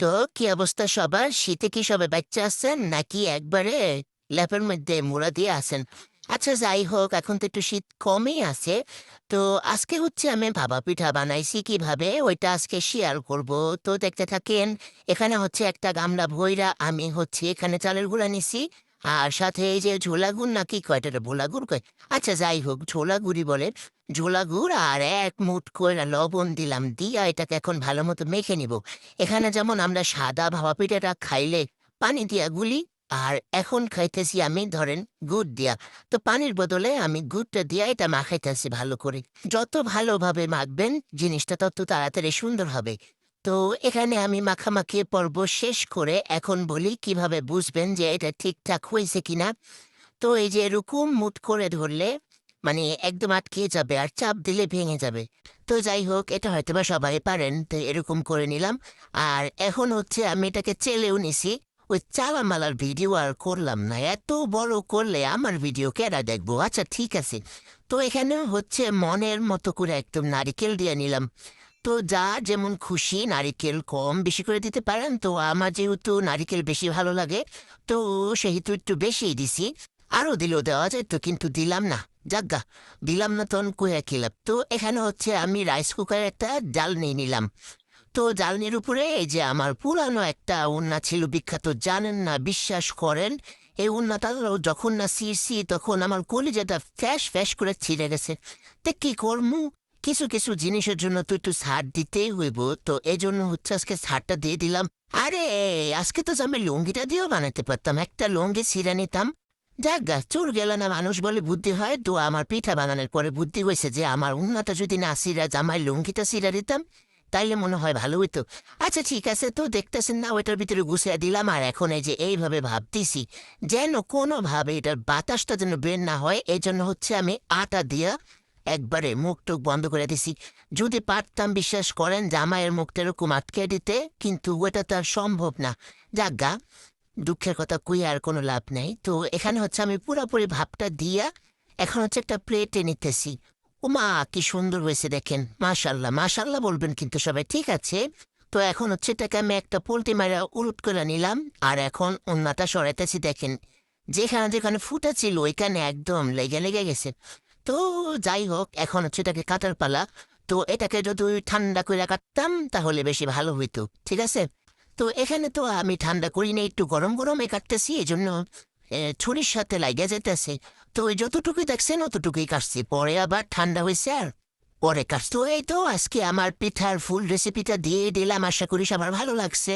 তো, কি অবস্থা সবার? শীতে কি সবে বাচ্চা আছেন? নাকি একবারে ল্যাপের মধ্যে মোড়া দিয়ে আসেন আচ্ছা যাই হোক, এখন তো একটু শীত কমই আছে। তো, আজকে হচ্ছে আমি ভাবা পিঠা বানাইছি কীভাবে? ওইটা আজকে শেয়ার করব। তো, দেখতে থাকেন, এখানে হচ্ছে একটা গামলা ভৈরা আমি হচ্ছে এখানে চালের গুঁড়া নিছি। আর সাথে এই যে ঝোলা গুড় নাকি কয়টা ভোলা গুড় কয় আচ্ছা যাই হোক ঝোলা গুড়ি বলে। ঝোলা গুড় আর এক মুঠ করে লবণ দিলাম, দিয়া এটাকে এখন ভালো মতো মেখে নিব। এখানে যেমন আমরা সাদা ভাবা পিঠাটা খাইলে পানি দিয়া গুলি, আর এখন খাইতেছি আমি, ধরেন, গুড় দিয়া। তো পানির বদলে আমি গুড়টা দিয়া এটা মাখাইতেছি ভালো করে। যত ভালোভাবে মাখবেন, জিনিসটা তত তাড়াতাড়ি সুন্দর হবে। তো এখানে আমি মাখামাখি পর্ব শেষ করে এখন বলি কীভাবে বুঝবেন যে এটা ঠিকঠাক হয়েছে কিনা। তো এই যে এরকম মুট করে ধরলে মানে একদম আটকে যাবে আর চাপ দিলে ভেঙে যাবে। তো যাই হোক, এটা হয়তো বা সবাই পারেন, তো এরকম করে নিলাম। আর এখন হচ্ছে আমি এটাকে চেলেও নিছি। ওই চালামালার ভিডিও আর করলাম না, এত বড় করলে আমার ভিডিও কেরা দেখব? আচ্ছা ঠিক আছে। তো এখানে হচ্ছে মনের মতো করে একদম নারিকেল দিয়ে নিলাম। তো যা যেমন খুশি, নারিকেল কম বেশি করে দিতে পারেন। তো আমার যেহেতু নারিকেল বেশি ভালো লাগে, তো সেহেতু একটু বেশিই দিছি। আরও দিলেও দেওয়া যায়, তো কিন্তু দিলাম না। যাজ্ঞা দিলাম না তখন কয়ে খেলাম তো এখানে হচ্ছে আমি রাইস কুকারে একটা জাল নিয়ে নিলাম। তো জালনির উপরে এই যে আমার পুরানো একটা উন্না ছিল, বিখ্যাত জানেন না, বিশ্বাস করেন, এই উন্নাটা যখন না সিরছি তখন আমার কলিজাটা ফ্যাস ফ্যাস করে ছিঁড়ে গেছে। তে কী করমু? কিছু কিছু জিনিসের জন্য তো একটু ছাড় দিতেই হইব। তো এই জন্য হচ্ছে আজকে ছাড়টা দিয়ে দিলাম। আরে, আজকে তো আমি লুঙ্গিটা দিয়েও বানাতে পারতাম। একটা লুঙ্গি ছিঁড়ে নিতাম। যাক গা, চোর গেল না মানুষ বলে বুদ্ধি হয়। তো আমার পিঠা বানানোর পরে বুদ্ধি হয়েছে যে আমার উন্নাটা যদি না সিরা জামাই লুঙ্গিটা সিরা দিতাম, তাইলে মনে হয় ভালো হইতো। আচ্ছা ঠিক আছে, তো দেখতেছেন না, ওইটার ভিতরে গুছিয়ে দিলাম। আর এখন এই যে এইভাবে ভাবতেছি, যেন কোনোভাবে এটার বাতাসটা যেন বের না হয় এই জন্য হচ্ছে আমি আটা দিয়া একবারে মুখ টুক বন্ধ করে দিছি। যদি পারতাম বিশ্বাস করেন জামাইয়ের মুখটা এরকম আটকে দিতে, কিন্তু ওটা তো আর সম্ভব না। যাক দুঃখের কথা কুই আর কোনো লাভ নেই। তো এখানে হচ্ছে আমি পুরাপুরি ভাবটা দিয়া এখন হচ্ছে একটা প্লেটে নিতেছি। ওমা, কি সুন্দর হয়েছে দেখেন। মাশাল্লাহ মাশাল্লাহ বলবেন কিন্তু সবাই, ঠিক আছে। তো এখন হচ্ছে এটাকে আমি একটা পোলট্রি মারা উলুট করে নিলাম। আর এখন অন্যটা সরাইতেছি দেখেন। যেখানে যেখানে ফুটা ছিল ওইখানে একদম লেগে লেগে গেছে। তো যাই হোক এখন এটাকে কাটার পালা। তো এটাকে যদি ঠান্ডা করে কাটতাম, তাহলে বেশি ভালো হইতো, ঠিক আছে? তো এখানে তো আমি ঠান্ডা করি না একটু গরম গরমে কাটতেছি এই জন্য ছুরির সাথে লাগে যেতেছে তো ওই যতটুকুই দেখছেন, অতটুকুই কাটছি। পরে আবার ঠান্ডা হয়েছে আর পরে কাটছি। তো এই তো আজকে আমার পিঠার ফুল রেসিপিটা দিয়ে দিলাম। আশা করি সবার ভালো লাগছে।